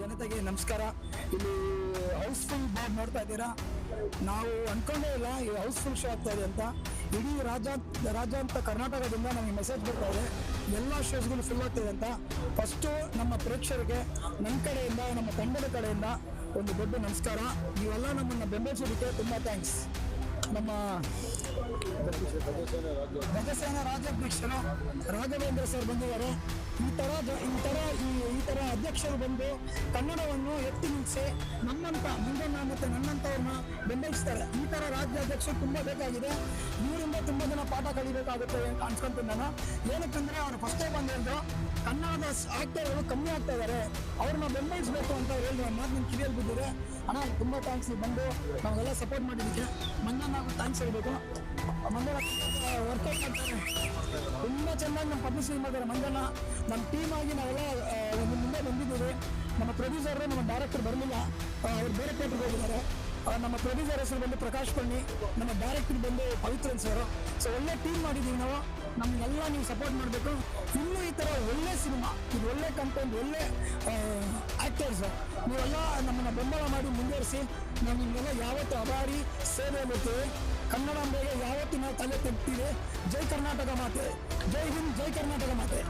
ಜನತೆಗೆ ನಮಸ್ಕಾರ. ಇಲ್ಲಿ ಹೌಸ್ಫುಲ್ ಬೋರ್ಡ್ ನೋಡ್ತಾ ಇದ್ದೀರಾ? ನಾವು ಅನ್ಕೊಂಡೇ ಇಲ್ಲ, ಈ ಹೌಸ್ಫುಲ್ ಶೋ ಆಗ್ತಾ ಇದೆ ಅಂತ. ಇಡೀ ರಾಜ್ಯ ರಾಜ್ಯಾಂತ ಕರ್ನಾಟಕದಿಂದ ನಮಗೆ ಮೆಸೇಜ್ ಬರ್ತಾ ಇದೆ. ಎಲ್ಲ ಶೋಸ್ಗಳು ಫುಲ್ ಆಗ್ತಿದೆ ಅಂತ. ಫಸ್ಟು ನಮ್ಮ ಪ್ರೇಕ್ಷಕರಿಗೆ ನಮ್ಮ ಕಡೆಯಿಂದ, ನಮ್ಮ ತಂಡದ ಕಡೆಯಿಂದ ಒಂದು ದೊಡ್ಡ ನಮಸ್ಕಾರ. ನೀವೆಲ್ಲ ನಮ್ಮನ್ನು ಬೆಂಬಲಿಸೋದಕ್ಕೆ ತುಂಬ ಥ್ಯಾಂಕ್ಸ್ ನಮ್ಮ ಭಗಸೇನ ರಾಜ್ಯಾಧ್ಯಕ್ಷರು ರಾಘವೇಂದ್ರ ಸರ್ ಬಂದಿದ್ದಾರೆ. ಈ ತರ ಈ ತರ ಈ ತರ ಅಧ್ಯಕ್ಷರು ಬಂದು ಕನ್ನಡವನ್ನು ಎತ್ತಿ ನಿಲ್ಲಿಸಿ ನಮ್ಮಂತ ಮುಂದನ್ನ ಮತ್ತೆ ನನ್ನಂತವ್ರನ್ನ ಬೆಂಬಲಿಸ್ತಾರೆ. ಈ ತರ ರಾಜ್ಯಾಧ್ಯಕ್ಷರು ತುಂಬಾ ಬೇಕಾಗಿದೆ. ಇವರಿಂದ ತುಂಬಾ ಜನ ಪಾಠ ಕಲಿಬೇಕಾಗುತ್ತೆ ಅಂತ ಅನ್ಸ್ಕೊಂತೀನಿ ನಾನು. ಏನಕ್ಕಂದ್ರೆ ಅವ್ರು ಫಸ್ಟ್ ಟೈಮ್ ಬಂದು ಹೇಳಿದ್ರು ಕನ್ನಡದ ಆಕ್ಟರ್ಗಳು ಕಮ್ಮಿ ಆಗ್ತಾ ಇದ್ದಾರೆ ಅವ್ರನ್ನ ಬೆಂಬಲಿಸಬೇಕು ಅಂತ ಹೇಳಿದ್ರು ಮಾತು ನಿಮ್ ಕಿವಿಯಲ್ಲಿ ಬಿದ್ದಿದೆ. ಅಣ್ಣ, ತುಂಬ ಥ್ಯಾಂಕ್ಸ್ ಬಂದು. ನಾವೆಲ್ಲ ಸಪೋರ್ಟ್ ಮಾಡಿದ್ದಕ್ಕೆ. ಮಂಜಾ ನಾವು ಥ್ಯಾಂಕ್ಸ್ ಹೇಳಬೇಕು. ಮಂಜಣ್ಣ ವರ್ಕೌಟ್ ಮಾಡ್ತಾರೆ. ತುಂಬ ಚೆನ್ನಾಗಿ ನಮ್ಮ ಪಬ್ಲಿಸಿಟಿ ಮಾಡಿದ್ದಾರೆ ಮಂಜಣ್ಣ ನಮ್ಮ ಟೀಮ್ ಆಗಿ ನಾವೆಲ್ಲ ಮುಂದೆ ಬಂದಿದ್ದೀವಿ. ನಮ್ಮ ಪ್ರೊಡ್ಯೂಸರ್ ನಮ್ಮ ಡೈರೆಕ್ಟರ್ ಬರಲಿಲ್ಲ. ಅವ್ರು ಬೇರೆ ಥಿಯೇಟ್ರಿಗೆ ಹೋಗಿದ್ದಾರೆ. ನಮ್ಮ ಪ್ರೊಡ್ಯೂಸರ್ ಹೆಸರು ಬಂದು ಪ್ರಕಾಶ್ ಪಣ್ಣಿ ನಮ್ಮ ಡೈರೆಕ್ಟರ್ ಬಂದು ಪವಿತ್ರನ್ ಸರ್ ಸೊ ಒಳ್ಳೆ ಟೀಮ್ ಮಾಡಿದ್ದೀವಿ ನಾವು. ನಮಗೆಲ್ಲ ನೀವು ಸಪೋರ್ಟ್ ಮಾಡಬೇಕು. ಇನ್ನೂ ಈ ಥರ ಒಳ್ಳೆ ಸಿನಿಮಾ ಇದು ಒಳ್ಳೆ ಕಂಟೆಂಟ್ ಒಳ್ಳೆ ಆ್ಯಕ್ಟರ್ಸ್ ನೀವೆಲ್ಲ ನಮ್ಮನ್ನು ಬೆಂಬಲ ಮಾಡಿ ಮುಂದುವರಿಸಿ ನಾವು ನಿಮಗೆಲ್ಲ ಯಾವತ್ತು ಅಭಾರಿ ಸೇವೆ ಇರ್ತೀವಿ ಕನ್ನಡಾಂಬೆಗೆ ಯಾವತ್ತು ನಾವು ತಲೆ ತೆಗ್ತೀವಿ ಜೈ ಕರ್ನಾಟಕ ಮಾತೆ. ಜೈ ಹಿಂದ್ ಜೈ ಕರ್ನಾಟಕ ಮಾತೆ.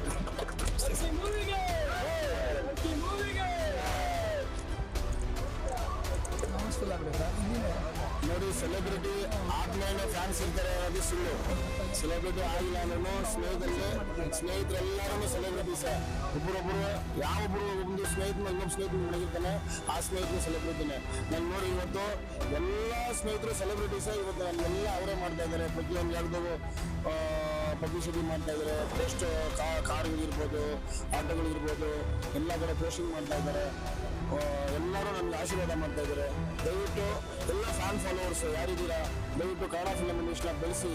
ನಮಸ್ಕಾರ ನೋಡಿ ಸೆಲೆಬ್ರಿಟಿ ಆದ್ಮೇಲೆ ಫ್ಯಾನ್ಸ್ ಇರ್ತಾರೆ, ಅದು ಸುಳ್ಳು. ಸೆಲೆಬ್ರಿಟಿ ಆಗಿಲ್ಲ ಅಂದ್ರೂ ಸ್ನೇಹಿತರಿಗೆ ಸ್ನೇಹಿತರೆಲ್ಲರೂ ಸೆಲೆಬ್ರಿಟೀಸ್ ಒಬ್ಬರೊಬ್ಬರು ಯಾವೊಬ್ಬರು ಒಂದು ಸ್ನೇಹಿತನ ಇನ್ನೊಬ್ಬ ಸ್ನೇಹಿತನ ಮುಳುಗಿರ್ತಾನೆ ಆ ಸ್ನೇಹಿತರು ಸೆಲೆಬ್ರಿಟಿನೇ ನಾನು ನೋಡಿ ಇವತ್ತು ಎಲ್ಲ ಸ್ನೇಹಿತರು ಸೆಲೆಬ್ರಿಟೀಸಾ ಇವತ್ತು ನನ್ನೆಲ್ಲ ಅವರೇ ಮಾಡ್ತಾ ಇದ್ದಾರೆ. ಪ್ರತಿಯೊಂದು ಯಾರ್ದು ಪಬ್ಲಿಸಿಟಿ ಮಾಡ್ತಾ ಇದ್ದಾರೆ. ಪೋಸ್ಟ್ ಕಾರ್ಗಳಿರ್ಬೋದು ಆಟೋಗಳಿರ್ಬೋದು, ಎಲ್ಲ ಕಡೆ ಪೋಸ್ಟಿಂಗ್ ಮಾಡ್ತಾ ಇದ್ದಾರೆ. ಎಲ್ಲರೂ ನನಗೆ ಆಶೀರ್ವಾದ ಮಾಡ್ತಾ ಇದ್ದಾರೆ. ದಯವಿಟ್ಟು ಎಲ್ಲ ಫ್ಯಾನ್ ಫಾಲೋವರ್ಸ್ ಯಾರಿದ್ದೀರಾ? ದಯವಿಟ್ಟು ಕನ್ನಡ ಫಿಲಮ್ ಇಂಡಸ್ಟ್ರಿನ ಬೆಳೆಸಿ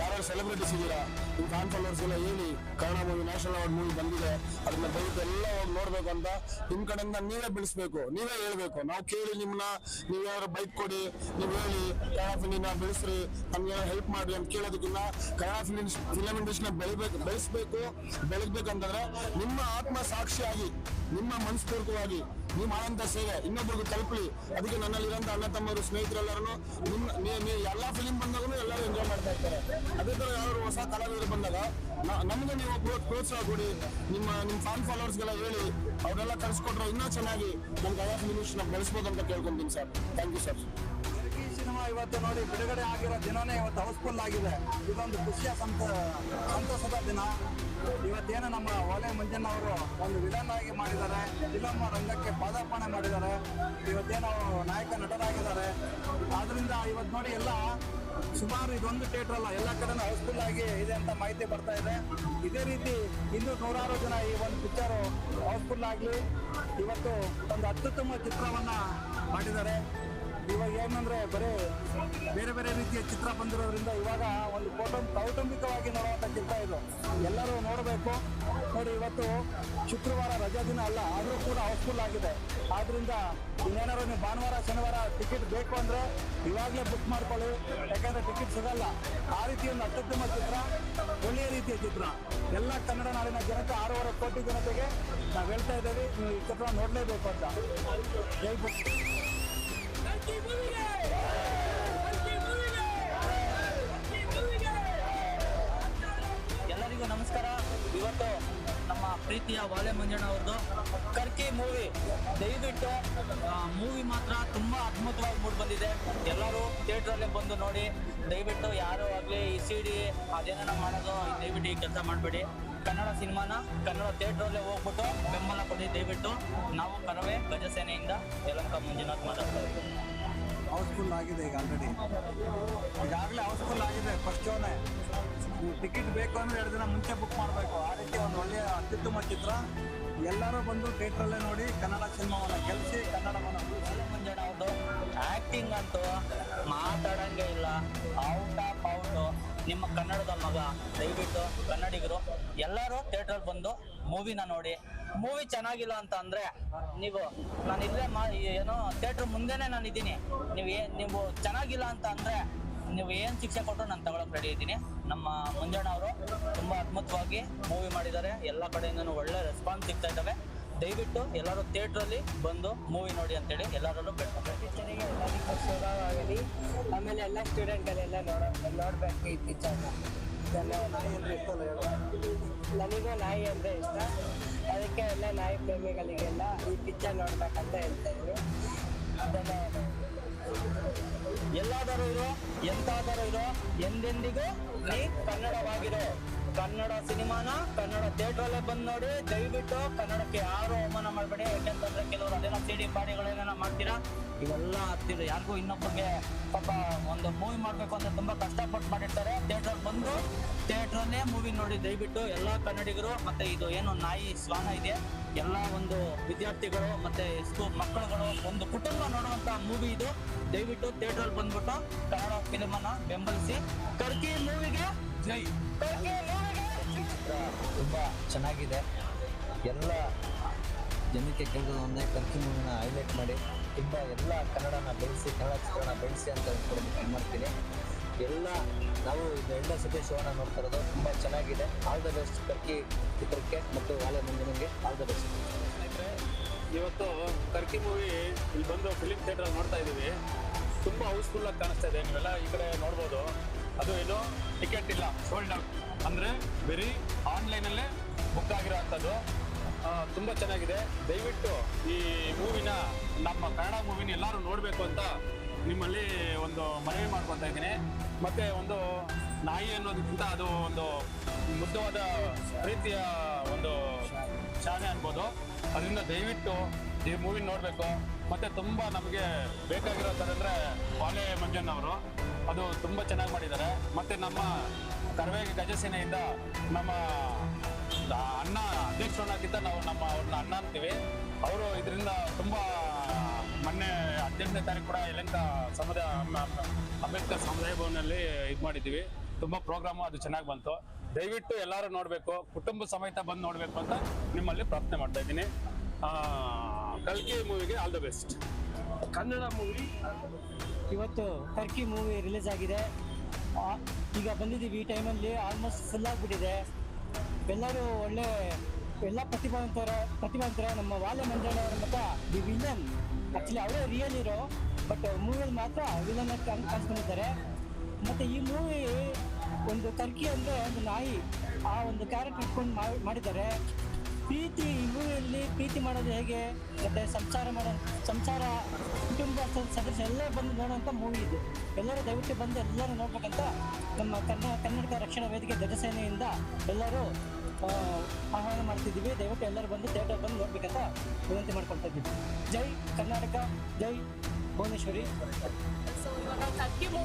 ಯಾರು ಸೆಲೆಬ್ರಿಟೀಸ್ ಇದ್ದೀರಾ, ನಿಮ್ಮ ಫ್ಯಾನ್ ಫಾಲೋವರ್ಸ್ ಎಲ್ಲ ಹೇಳಿ Kannada movie national award movie ಬಂದಿದೆ, ಅದನ್ನ ದಯವಿಟ್ಟು ಎಲ್ಲ ನೋಡ್ಬೇಕು ಅಂತ ನಿಮ್ಮ ಕಡೆಯಿಂದ ನೀವೇ ಬೆಳೆಸ್ಬೇಕು ನೀವೇ ಹೇಳ್ಬೇಕು. ನಾವು ಕೇಳಿ ನಿಮ್ಮನ್ನ ನೀವು ಯಾರು ಬೈಕ್ ಕೊಡಿ, ನೀವು ಹೇಳಿ ಕನ್ನಡ ಫಿಲಿಮ್ನ ಬೆಳೆಸ್ರಿ, ನಮ್ಗೆ ಹೆಲ್ಪ್ ಮಾಡಿ ಅಂತ ಕೇಳೋದಕ್ಕಿಂತ ಕನ್ನಡ ಫಿಲಿಮ್ ಫಿಲಮ್ ಇಂಡಸ್ಟ್ರಿನ ಬೆಳಿಬೇಕು, ಬೆಳೆಸ್ಬೇಕು ಬೆಳಗ್ಬೇಕಂತಂದ್ರೆ ನಿಮ್ಮ ಆತ್ಮ ಸಾಕ್ಷಿಯಾಗಿ, ನಿಮ್ಮ ಮನಸ್ಪೂರ್ವಕವಾಗಿ ನೀವು ಮಾಡೋಂಥ ಸೇವೆ ಇನ್ನೊಬ್ರಿಗೆ ತಲುಪಲಿ. ಅದಕ್ಕೆ ನನ್ನಲ್ಲಿರೋಂಥ ಅಣ್ಣ ತಮ್ಮರು ಸ್ನೇಹಿತರೆಲ್ಲರೂ ನಿಮ್ಮ ನೀವು ಎಲ್ಲ ಫಿಲಿಮ್ ಬಂದಾಗೂ ಎಲ್ಲರೂ ಎಂಜಾಯ್ ಮಾಡ್ತಾ ಇರ್ತಾರೆ ಅದೇ ತರ ಯಾರು ಹೊಸ ಕಲಾವಿದರು ಬಂದಾಗ ನಮ್ಗೆ ನೀವು ಪ್ರೋ- ಪ್ರೋತ್ಸಾಹ ಕೊಡಿ, ನಿಮ್ಮ ನಿಮ್ಮ ಫ್ಯಾನ್ ಫಾಲೋವರ್ಸ್ಗೆಲ್ಲ ಹೇಳಿ, ಅವರೆಲ್ಲ ಕಳಿಸ್ಕೊಟ್ರೆ ಇನ್ನೂ ಚೆನ್ನಾಗಿ ನಮ್ಮ ಕಲಾ ಫಿಲಿಮ್ ನಮ್ಗೆ ಬೆಳೆಸ್ಬೋದು ಅಂತ ಕೇಳ್ಕೊಂತೀನಿ ಸರ್. ಥ್ಯಾಂಕ್ ಯು ಸರ್ ಈ ಸಿನಿಮಾ ಇವತ್ತು ನೋಡಿ, ಬಿಡುಗಡೆ ಆಗಿರೋ ದಿನನೇ ಇವತ್ತು ಹೌಸ್ಫುಲ್ ಆಗಿದೆ. ಇದೊಂದು ಖುಷಿಯ ಸಂತ ಸಂತೋಷದ ದಿನ. ಇವತ್ತೇನು ನಮ್ಮ ಒಲೆ ಮಂಜಣ್ಣ ಅವರು ಒಂದು ವಿಲನ್ ಆಗಿ ಮಾಡಿದ್ದಾರೆ. ಫಿಲಮ್ ರಂಗಕ್ಕೆ ಪಾದಾರ್ಪಣೆ ಮಾಡಿದ್ದಾರೆ. ಇವತ್ತೇನು ನಾಯಕ ನಟರಾಗಿದ್ದಾರೆ. ಆದ್ರಿಂದ ಇವತ್ತು ನೋಡಿ ಎಲ್ಲ ಸುಮಾರು ಇದೊಂದು ಥಿಯೇಟರ್ ಅಲ್ಲ, ಎಲ್ಲ ಕಡೆ ಹೌಸ್ಫುಲ್ ಆಗಿ ಇದೆ ಅಂತ ಮಾಹಿತಿ ಬರ್ತಾ ಇದೆ. ಇದೇ ರೀತಿ ಇನ್ನೂ ನೂರಾರು ಜನ ಈ ಒಂದು ಪಿಕ್ಚರು ಹೌಸ್ಫುಲ್ ಆಗಲಿ. ಇವತ್ತು ಒಂದು ಅತ್ಯುತ್ತಮ ಚಿತ್ರವನ್ನ ಮಾಡಿದ್ದಾರೆ. ಇವಾಗ ಏನಂದ್ರೆ ಬರೀ ಬೇರೆ ಬೇರೆ ರೀತಿಯ ಚಿತ್ರ ಬಂದಿರೋದ್ರಿಂದ ಇವಾಗ ಒಂದು ಕೌಟುಂಬ ಕೌಟುಂಬಿಕವಾಗಿ ನೋಡುವಂಥ ಚಿತ್ರ ಇದು ಎಲ್ಲರೂ ನೋಡಬೇಕು. ನೋಡಿ, ಇವತ್ತು ಶುಕ್ರವಾರ ರಜಾ ದಿನ ಅಲ್ಲ, ಆದರೂ ಕೂಡ ಹೌಸ್ಫುಲ್ ಆಗಿದೆ. ಆದ್ರಿಂದ ಇನ್ನೇನಾದ್ರು ನೀವು ಭಾನುವಾರ, ಶನಿವಾರ ಟಿಕೆಟ್ ಬೇಕು ಅಂದ್ರೆ ಇವಾಗಲೇ ಬುಕ್ ಮಾಡ್ಕೊಳ್ಳಿ. ಯಾಕಂದ್ರೆ ಟಿಕೆಟ್ ಸಿಗಲ್ಲ. ಆ ರೀತಿ ಒಂದು ಅತ್ಯುತ್ತಮ ಚಿತ್ರ, ಒಳ್ಳೆಯ ರೀತಿಯ ಚಿತ್ರ. ಎಲ್ಲ ಕನ್ನಡ ನಾಡಿನ ಜನತೆ ಆರೂವರೆ ಕೋಟಿ ಜನತೆಗೆ ನಾವು ಹೇಳ್ತಾ ಇದ್ದೇವೆ, ನೀವು ಈ ಚಿತ್ರ ನೋಡಲೇಬೇಕು ಅಂತ. ಹೇಳ್ಬಿಟ್ಟು ಎಲ್ಲರಿಗೂ ನಮಸ್ಕಾರ. ಇವತ್ತು ನಮ್ಮ ಪ್ರೀತಿಯ ವಾಲೆ ಮಂಜಣ್ಣ ಅವ್ರದ್ದು ಕರ್ಕಿ ಮೂವಿ ದಯವಿಟ್ಟು ಮೂವಿ ಮಾತ್ರ ತುಂಬಾ ಅದ್ಭುತವಾಗಿ ಮೂಡ್ ಬಂದಿದೆ. ಎಲ್ಲರೂ ಥಿಯೇಟ್ರಲ್ಲೇ ಬಂದು ನೋಡಿ. ದಯವಿಟ್ಟು ಯಾರು ಆಗಲಿ ಈ ಸಿ ಡಿ ಅದೇನ ಮಾಡೋದು, ದಯವಿಟ್ಟು ಈ ಕೆಲಸ ಮಾಡಬೇಡಿ. ಕನ್ನಡ ಸಿನಿಮಾನ ಕನ್ನಡ ಥಿಯೇಟ್ರಲ್ಲೇ ಹೋಗ್ಬಿಟ್ಟು ಬೆಂಬಲ ಕೊಡಿ ದಯವಿಟ್ಟು. ನಾವು ಕರವೇ ಗಜಸೇನೆಯಿಂದ ಯಲಂಕ ಮಂಜುನಾಥ್ ಮಾತಾಡ್ತಾ ಆಗಿದೆ ಈಗ ಆಲ್ರೆಡಿ ಈಗಾಗಲೇ ಹೌಸ್ಫುಲ್ ಆಗಿದೆ ಫಸ್ಟ್ ಶೋನೇ ಟಿಕೆಟ್ ಬೇಕು ಅಂದ್ರೆ ಎರಡು ದಿನ ಮುಂಚೆ ಬುಕ್ ಮಾಡಬೇಕು. ಆ ರೀತಿ ಒಂದು ಒಳ್ಳೆಯ ಅತ್ಯುತ್ತಮ ಚಿತ್ರ. ಎಲ್ಲರೂ ಬಂದು ಥಿಯೇಟ್ರಲ್ಲೇ ನೋಡಿ ಕನ್ನಡ ಸಿನಿಮಾವನ್ನು ಗೆಲ್ಲಿಸಿ ಕನ್ನಡವನ್ನು ಮಂಜಣ್ಣ ಅವ್ರದ್ದು ಆಕ್ಟಿಂಗ್ ಅಂತೂ ಮಾತಾಡಂಗೆ ಇಲ್ಲ. ಔಟ್ ಆಫ್ ಔಟ್ ನಿಮ್ಮ ಕನ್ನಡದ ಮಗ, ದಯವಿಟ್ಟು ಕನ್ನಡಿಗರು, ಎಲ್ಲರೂ ಥಿಯೇಟ್ರಲ್ಲಿ ಬಂದು ಮೂವಿನ ನೋಡಿ. ಮೂವಿ ಚೆನ್ನಾಗಿಲ್ಲ ಅಂತ ಅಂದ್ರೆ ನೀವು, ನಾನು ಇಲ್ಲೇ ಮಾ ಏನೋ ಥಿಯೇಟ್ರ್ ಮುಂದೆನೆ ನಾನು ಇದ್ದೀನಿ. ನೀವು ಏ, ನೀವು ಚೆನ್ನಾಗಿಲ್ಲ ಅಂತ ಅಂದ್ರೆ ನೀವು ಏನು ಶಿಕ್ಷೆ ಕೊಟ್ಟರು ನಾನು ತಗೊಳಕ್ ರೆಡಿ ಇದ್ದೀನಿ. ನಮ್ಮ ಮುಂಜಾಣ ಅವರು ತುಂಬಾ ಅದ್ಭುತವಾಗಿ ಮೂವಿ ಮಾಡಿದ್ದಾರೆ. ಎಲ್ಲ ಕಡೆಯಿಂದನೂ ಒಳ್ಳೆ ರೆಸ್ಪಾನ್ಸ್ ಸಿಗ್ತಾ ಇದ್ದಾವೆ. ದಯವಿಟ್ಟು ಎಲ್ಲರೂ ಥಿಯೇಟ್ರಲ್ಲಿ ಬಂದು ಮೂವಿ ನೋಡಿ ಅಂತೇಳಿ ಎಲ್ಲರಲ್ಲೂ ಬೇಡ್ಕೊಬೇಕು ಪಿಕ್ಚರಿಗೆ ಎಲ್ಲರಿಗೂ ಶುಭವಾಗಲಿ ಆಮೇಲೆ ಎಲ್ಲ ಸ್ಟೂಡೆಂಟ್ಗಳೆಲ್ಲ ನೋಡ ನೋಡಬೇಕು ಈ ಪಿಕ್ಚರ್ನ ನನಗೂ ನಾಯಿ ಅಂದರೆ ಇಷ್ಟ. ಅದಕ್ಕೆ ಎಲ್ಲ ನಾಯಿ ಪ್ರೇಮಿಗಳಿಗೆಲ್ಲ ಈ ಪಿಕ್ಚರ್ ನೋಡ್ಬೇಕಂತ ಹೇಳ್ತಾ ಇದ್ರು ಎಲ್ಲಾದರೂ ಇರೋ ಎಂತಾದರೂ ಇರೋ ಎಂದೆಂದಿಗೂ ನೀ ಕನ್ನಡವಾಗಿರೋ ಕನ್ನಡ ಸಿನಿಮಾನ ಕನ್ನಡ ಥಿಯೇಟ್ರಲ್ಲೇ ಬಂದು ನೋಡಿ, ದಯವಿಟ್ಟು ಕನ್ನಡಕ್ಕೆ ಯಾರು ಅವಮಾನ ಮಾಡಬೇಡಿ, ಯಾಕೆಂತಂದ್ರೆ ಕೆಲವರು ಅದೇನ ಸಿಡಿ ಪಾಡಿಗಳೇನ ಮಾಡ್ತೀರಾ? ಇವೆಲ್ಲ ಹತ್ತಿರ ಯಾರಿಗೂ ಇನ್ನೊಬ್ಬರಿಗೆ ಪಾಪ ಒಂದು ಮೂವಿ ಮಾಡಬೇಕು ಅಂತ ತುಂಬಾ ಕಷ್ಟಪಟ್ಟು ಮಾಡಿರ್ತಾರೆ. ಥಿಯೇಟರ್ ಬಂದು, ಥಿಯೇಟ್ರಲ್ಲೇ ಮೂವಿ ನೋಡಿ, ದಯವಿಟ್ಟು ಎಲ್ಲ ಕನ್ನಡಿಗರು ಮತ್ತೆ ಇದು ಏನು ನಾಯಿ ಶ್ವಾನ ಇದೆ, ಎಲ್ಲ ಒಂದು ವಿದ್ಯಾರ್ಥಿಗಳು ಮತ್ತೆ ಸ್ಕೂಲ್ ಮಕ್ಕಳುಗಳು ಒಂದು ಕುಟುಂಬ ನೋಡುವಂತ ಮೂವಿ ಇದು. ದಯವಿಟ್ಟು ಥಿಯೇಟ್ರಲ್ಲಿ ಬಂದ್ಬಿಟ್ಟು ಕನ್ನಡ ಫಿಲಿಮನ್ನ ಬೆಂಬಲಿಸಿ, ಕರ್ಕಿ ಮೂವಿಗೆ ಜೈ ತುಂಬ ಚೆನ್ನಾಗಿದೆ. ಎಲ್ಲ ಜನಕ್ಕೆ ಕೇಳಿದ್ರು ಒಂದೇ, ಕರ್ಕಿ ಮೂವಿನ ಹೈಲೈಟ್ ಮಾಡಿ, ತುಂಬ ಎಲ್ಲ ಕನ್ನಡನ ಬೆಳೆಸಿ, ಕನ್ನಡ ಚಿತ್ರನ ಬೆಳೆಸಿ ಅಂತ ಇದು ಮಾಡ್ತೀನಿ. ಎಲ್ಲ ನಾವು ಇದು ಎಲ್ಲ ಸತಿ ಶೋನ ನೋಡ್ತಾ ಇರೋದು ತುಂಬ ಚೆನ್ನಾಗಿದೆ. ಆಲ್ ದ ಬೆಸ್ಟ್ ಕರ್ಕಿ ಚಿತ್ರಕ್ಕೆ ಮತ್ತು ವಾಲೆ ಮಂಜನಿಗೆ ಆಲ್ ದ ಬೆಸ್ಟ್ ಇವತ್ತು ಕರ್ಕಿ ಮೂವಿ ಇಲ್ಲಿ ಬಂದು ಫಿಲಿಮ್ ಥಿಯೇಟರ್ ನೋಡ್ತಾ ಇದ್ದೀವಿ. ತುಂಬ ಹೌಸ್ಫುಲ್ಲಾಗಿ ಕಾಣಿಸ್ತಾ ಇದೆ. ನೀವೆಲ್ಲ ಈ ಕಡೆ ನೋಡ್ಬೋದು. ಟಿಕೆಟ್ ಇಲ್ಲ. ಸೋಲ್ಡ್ ಔಟ್ ಅಂದರೆ ಬರೀ ಆನ್ಲೈನಲ್ಲೇ ಬುಕ್ ಆಗಿರೋ ತುಂಬ ಚೆನ್ನಾಗಿದೆ. ದಯವಿಟ್ಟು ಈ ಮೂವಿನ ನಮ್ಮ ಕನ್ನಡ ಮೂವಿನ ಎಲ್ಲರೂ ನೋಡಬೇಕು ಅಂತ ನಿಮ್ಮಲ್ಲಿ ಒಂದು ಮನವಿ ಮಾಡ್ಕೊತಾ ಇದ್ದೀನಿ. ಮತ್ತೆ ಒಂದು ನಾಯಿ ಅನ್ನೋದಕ್ಕಿಂತ ಅದು ಒಂದು ಮುದ್ದವಾದ ರೀತಿಯ ಒಂದು ಶಾಲೆ ಅನ್ಬೋದು. ಅದರಿಂದ ದಯವಿಟ್ಟು ಈ ಮೂವಿ ನೋಡಬೇಕು. ಮತ್ತೆ ತುಂಬಾ ನಮಗೆ ಬೇಕಾಗಿರೋ ಥರ ಅಂದರೆ ಬಾಲೆ ಮಂಜನ್ ಅವರು. ಅದು ತುಂಬ ಚೆನ್ನಾಗಿ ಮಾಡಿದ್ದಾರೆ. ಮತ್ತೆ ನಮ್ಮ ಕರವೇ ಗಜಸೇನೆಯಿಂದ ನಮ್ಮ ಅಣ್ಣ ಅಧ್ಯಕ್ಷರನ್ನಾಗಿದ್ದ ನಾವು ನಮ್ಮ ಅವ್ರನ್ನ ಅಣ್ಣ ಅಂತೀವಿ. ಅವರು ಇದರಿಂದ ತುಂಬ ಮೊನ್ನೆ ಹದಿನೆಂಟನೇ ತಾರೀಕು ಕೂಡ ಯಲಂಕ ಸಮುದಾಯ ಅಂಬೇಡ್ಕರ್ ಸಮುದಾಯ ಭವನಲ್ಲಿ ಇದು ಮಾಡಿದ್ದೀವಿ. ತುಂಬ ಪ್ರೋಗ್ರಾಮು ಅದು ಚೆನ್ನಾಗಿ ಬಂತು. ದಯವಿಟ್ಟು ಎಲ್ಲರೂ ನೋಡಬೇಕು. ಕುಟುಂಬ ಸಮೇತ ಬಂದು ನೋಡಬೇಕು ಅಂತ ನಿಮ್ಮಲ್ಲಿ ಪ್ರಾರ್ಥನೆ ಮಾಡ್ತಾ ಇದ್ದೀನಿ. ಕಲ್ಕಿ ಮೂವಿಗೆ all the best Kannada movie. ಇವತ್ತು ಕರ್ಕಿ ಮೂವಿ ರಿಲೀಸ್ ಆಗಿದೆ. ಈಗ ಬಂದಿದ್ದೀವಿ. ಈ ಟೈಮಲ್ಲಿ ಆಲ್ಮೋಸ್ಟ್ ಫುಲ್ ಆಗಿಬಿಟ್ಟಿದೆ. ಎಲ್ಲರೂ ಒಳ್ಳೆ, ಎಲ್ಲ ಪ್ರತಿಭಾವಂತರ ಪ್ರತಿಭಾವಂತರ ನಮ್ಮ ವಾಲೆ ಮಂಜಣ್ಣ ಅವರ ಮತ ದಿ ವಿಲನ್ ಆ್ಯಕ್ಚುಲಿ ಅವರೇ ರಿಯಲ್ ಇರೋ ಬಟ್ ಮೂವಿಯಲ್ಲಿ ಮಾತ್ರ ವಿಲನ್ ಕಾಣಿಸ್ಕೊಂಡಿದ್ದಾರೆ. ಮತ್ತು ಈ ಮೂವಿ ಒಂದು ಕರ್ಕಿ ಅಂದರೆ ಒಂದು ನಾಯಿ, ಆ ಒಂದು ಕ್ಯಾರೆಕ್ಟರ್ ಇಟ್ಕೊಂಡು ಮಾಡಿದ್ದಾರೆ. ಪ್ರೀತಿ ಮೂವಿಯಲ್ಲಿ ಪ್ರೀತಿ ಮಾಡೋದು ಹೇಗೆ? ಮತ್ತೆ ಸಂಸಾರ ಮಾಡೋ, ಸಂಸಾರ ಕುಟುಂಬ ಸದಸ್ಯ ಎಲ್ಲ ಬಂದು ನೋಡುವಂಥ ಮೂವಿ ಇದು. ಎಲ್ಲರೂ ದಯವಿಟ್ಟು ಬಂದು ಎಲ್ಲರೂ ನೋಡ್ಬೇಕಂತ ನಮ್ಮ ಕನ್ನಡ ಕನ್ನಡ ರಕ್ಷಣಾ ವೇದಿಕೆ ಧ್ವಜಸೇನೆಯಿಂದ ಎಲ್ಲರೂ ಆಹ್ವಾನ ಮಾಡ್ತಿದ್ದೀವಿ. ದಯವಿಟ್ಟು ಎಲ್ಲರೂ ಬಂದು ಥಿಯೇಟರ್ ಬಂದು ನೋಡ್ಬೇಕಂತ ವಿನಂತಿ ಮಾಡ್ಕೊಳ್ತಾ ಇದ್ದೀವಿ. ಜೈ ಕರ್ನಾಟಕ, ಜೈ ಭುವನೇಶ್ವರಿ.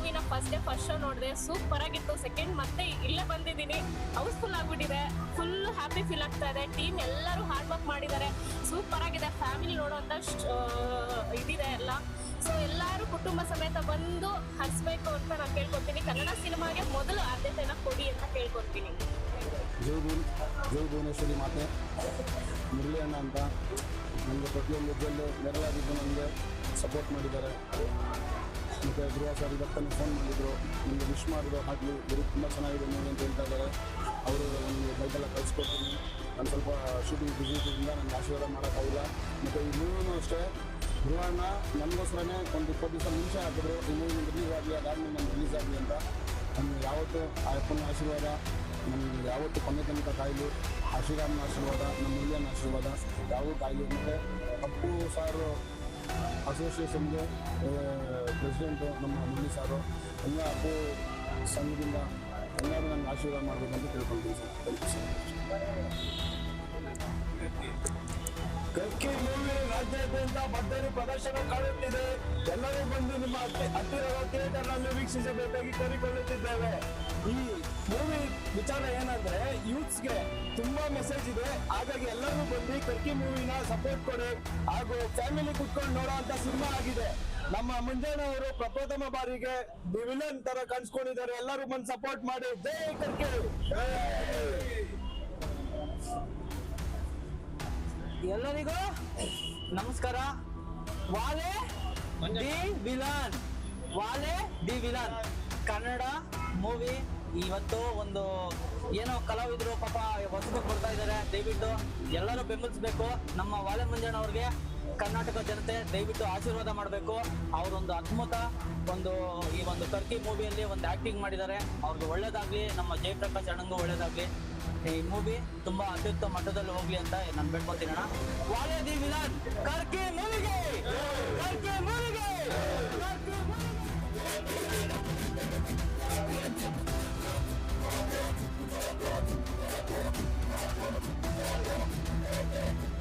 ಮೂವಿನ ಫಸ್ಟ್ ಡೇ ಫಸ್ಟ್ ಶೋ ನೋಡಿದೆ ಸೂಪರ್ ಆಗಿತ್ತು. ಸೆಕೆಂಡ್ ಮತ್ತೆ ಇಲ್ಲೇ ಬಂದಿದ್ದೀನಿ. ಹೌಸ್ಫುಲ್ ಆಗಿಬಿಟ್ಟಿದೆ. ಫುಲ್ ಹ್ಯಾಪಿ ಫೀಲ್ ಆಗ್ತಾ ಇದೆ. ಟೀಮ್ ಎಲ್ಲರೂ ಹಾರ್ಡ್ ವರ್ಕ್ ಮಾಡಿದ್ದಾರೆ. ಸೂಪರ್ ಆಗಿದೆ. ಫ್ಯಾಮಿಲಿ ನೋಡುವಂತ ಇದಿದೆ ಎಲ್ಲ. ಸೊ ಎಲ್ಲರೂ ಕುಟುಂಬ ಸಮೇತ ಬಂದು ಹರಿಸ್ಬೇಕು ಅಂತ ನಾನು ಕೇಳ್ಕೊತೀನಿ. ಕನ್ನಡ ಸಿನಿಮಾಗೆ ಮೊದಲು ಆದ್ಯತೆಯನ್ನು ಕೊಡಿ ಅಂತ ಕೇಳ್ಕೊತೀನಿ. ಜೈ ಭುವನ್, ಜೈ ಭುವನೇಶ್ವರಿ ಮಾತೆ. ಮುರಳಿ ಅಣ್ಣ ಅಂತ. ನನಗೆ ಪ್ರತಿಯೊಂದು ಸಪೋರ್ಟ್ ಮಾಡಿದ್ದಾರೆ. ಮತ್ತು ಗೃಹ ಸರ್ ಇವತ್ತನೇ ಫೋನ್ ಮಾಡಿದ್ರು. ನಿಮಗೆ ವಿಶ್ ಮಾಡಿದ್ರು ಆಗಲಿ ಬರೀ ತುಂಬ ಚೆನ್ನಾಗಿದೆ ಮೂವಿ ಅಂತ ಹೇಳ್ತಾ ಇದ್ದಾರೆ. ಅವರು ನನಗೆ ಬೈಕೆಲ್ಲ ಕಳಿಸ್ಕೊಡ್ತೀನಿ. ನಾನು ಸ್ವಲ್ಪ ಶೂಟಿಂಗ್ ಬಿಸಿ ಇದ್ದರಿಂದ ನನಗೆ ಆಶೀರ್ವಾದ ಮಾಡೋಕ್ಕಾಗಿಲ್ಲ ಮತ್ತು ಈ ಮೂವಿನೂ ಅಷ್ಟೇ. ಗೃಹಣ್ಣ ನನಗೋಸ್ಕರನೇ ಒಂದು ಇಪ್ಪತ್ತು ದಿವಸ ಮುಂಚೆ ಹಾಕಿದ್ರು. ಈ ಮೂವಿ ರಿಲೀಸ್ ಆಗಲಿ, ಅದಾದ್ಮೇಲೆ ನಾನು ರಿಲೀಸ್ ಆಗಲಿ ಅಂತ. ನನಗೆ ಯಾವತ್ತೂ ಆ ಅಪ್ಪನ ಆಶೀರ್ವಾದ, ನಮಗೆ ಯಾವತ್ತೂ ಕೊನೆ ತನಕ ಕಾಯಿಲು. ಆ ಆಶೀರ್ವಾದ, ನಮ್ಮ ಮುರಿಯನ ಆಶೀರ್ವಾದ, ಯಾವೂ ಕಾಯಿಲೆ. ಮತ್ತು ಅಪ್ಪು ಸಾರು ಅಸೋಸಿಯೇಷನ್ಗೆ ಪ್ರೆಸಿಡೆಂಟು, ನಮ್ಮ ಮುರಳಿ ಸಾರು, ಎಲ್ಲ ಅಪ್ಪು ಸಂಘದಿಂದ ಎಲ್ಲರೂ ನನಗೆ ಆಶೀರ್ವಾದ ಮಾಡಬೇಕಂತ ತಿಳ್ಕೊಳ್ತೀನಿ sir. Thank you sir Karki movie ರಾಜ್ಯಾದ್ಯಂತ ಭರ್ಜರಿ ಪ್ರದರ್ಶನ ಕಾಣುತ್ತಿದೆ. ಎಲ್ಲರೂ ಬಂದು ನಿಮ್ಮ ಹತ್ತಿ- ಹತ್ತಿರದ ಥಿಯೇಟರ್ನಲ್ಲಿ ವೀಕ್ಷಿಸಬೇಕಾಗಿ ಕೋರಿಕೊಳ್ಳುತ್ತಿದ್ದೇವೆ ಈ ಮೂವಿ ವಿಚಾರ ಏನಂದ್ರೆ ಯೂತ್ಸ್ಗೆ ತುಂಬಾ ಮೆಸೇಜ್ ಇದೆ. ಹಾಗಾಗಿ ಎಲ್ಲರೂ ಬಂದು ಕರ್ಕಿ ಮೂವಿನ ಸಪೋರ್ಟ್ ಕೊಡಿ. ಹಾಗೂ ಫ್ಯಾಮಿಲಿ ಕುತ್ಕೊಂಡು ನೋಡುವಂತ ಸಿನಿಮಾ ಆಗಿದೆ. ನಮ್ಮ ಮುಂಜಾನೆ ಅವರು ಪ್ರಪ್ರಥಮ ಬಾರಿಗೆ ದಿ ವಿಲನ್ ತರ ಕಾಣಿಸ್ಕೊಂಡಿದ್ದಾರೆ. ಎಲ್ಲರೂ ಬಂದು ಸಪೋರ್ಟ್ ಮಾಡಿ. ಜೈ ಕರ್ಕಿ ಎಲ್ಲರಿಗೂ ನಮಸ್ಕಾರ. ವಾಲೆ ದಿ ವಿಲನ್. ವಾಲೆ ದಿ ವಿಲನ್. ಕನ್ನಡ ಮೂವಿ ಇವತ್ತು ಒಂದು ಏನೋ ಕಲಾವಿದರು ಪಾಪ ಹೊಸದು ಕೊಡ್ತಾ ಇದ್ದಾರೆ. ದಯವಿಟ್ಟು ಎಲ್ಲರೂ ಬೆಂಬಲಿಸಬೇಕು. ನಮ್ಮ ವಾಲೆ ಮಂಜಣ್ಣ ಅವ್ರಿಗೆ ಕರ್ನಾಟಕ ಜನತೆ ದಯವಿಟ್ಟು ಆಶೀರ್ವಾದ ಮಾಡಬೇಕು. ಅವರೊಂದು ಅದ್ಭುತ ಒಂದು ಈ ಒಂದು ಟರ್ಕಿ ಮೂವಿಯಲ್ಲಿ ಒಂದು ಆಕ್ಟಿಂಗ್ ಮಾಡಿದ್ದಾರೆ. ಅವ್ರಿಗೆ ಒಳ್ಳೇದಾಗ್ಲಿ, ನಮ್ಮ ಜಯಪ್ರಕಾಶ್ ಅಣ್ಣಗೂ ಒಳ್ಳೇದಾಗ್ಲಿ. ಈ ಮೂವಿ ತುಂಬಾ ಅತ್ಯುತ್ತಮ ಮಟ್ಟದಲ್ಲಿ ಹೋಗ್ಲಿ ಅಂತ ನಾನು ಬೇಡ್ಕೊತೀನಿ ಅಣ್ಣ. ಕರ್ಕಿ ಕರ್ಕಿ ಮೂವಿಗೆ! Thank you.